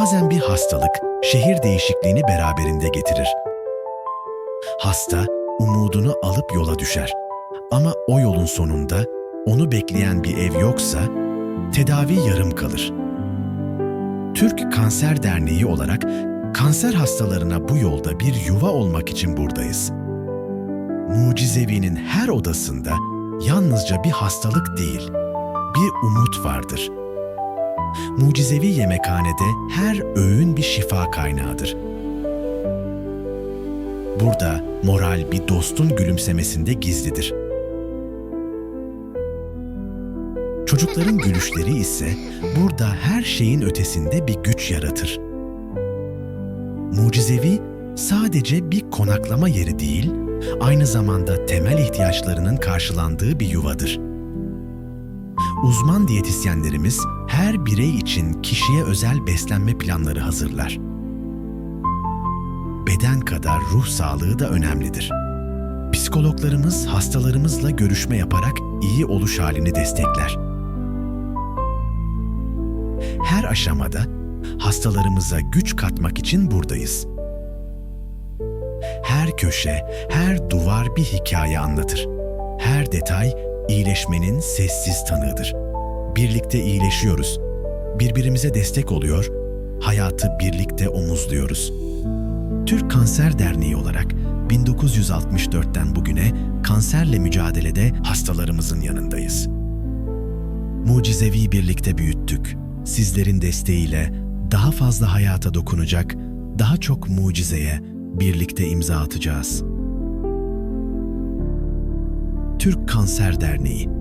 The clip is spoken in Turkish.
Bazen bir hastalık şehir değişikliğini beraberinde getirir. Hasta umudunu alıp yola düşer. Ama o yolun sonunda onu bekleyen bir ev yoksa tedavi yarım kalır. Türk Kanser Derneği olarak kanser hastalarına bu yolda bir yuva olmak için buradayız. Mucizevi'nin her odasında yalnızca bir hastalık değil, bir umut vardır. Mucizevi yemekhanede her öğün bir şifa kaynağıdır. Burada moral bir dostun gülümsemesinde gizlidir. Çocukların gülüşleri ise burada her şeyin ötesinde bir güç yaratır. Mucizevi sadece bir konaklama yeri değil, aynı zamanda temel ihtiyaçlarının karşılandığı bir yuvadır. Uzman diyetisyenlerimiz her birey için kişiye özel beslenme planları hazırlar. Beden kadar ruh sağlığı da önemlidir. Psikologlarımız hastalarımızla görüşme yaparak iyi oluş halini destekler. Her aşamada hastalarımıza güç katmak için buradayız. Her köşe, her duvar bir hikaye anlatır. Her detay iyileşmenin sessiz tanığıdır. Birlikte iyileşiyoruz. Birbirimize destek oluyor, hayatı birlikte omuzluyoruz. Türk Kanser Derneği olarak 1964'ten bugüne kanserle mücadelede hastalarımızın yanındayız. Mucizevi birlikte büyüttük. Sizlerin desteğiyle daha fazla hayata dokunacak, daha çok mucizeye birlikte imza atacağız. Türk Kanser Derneği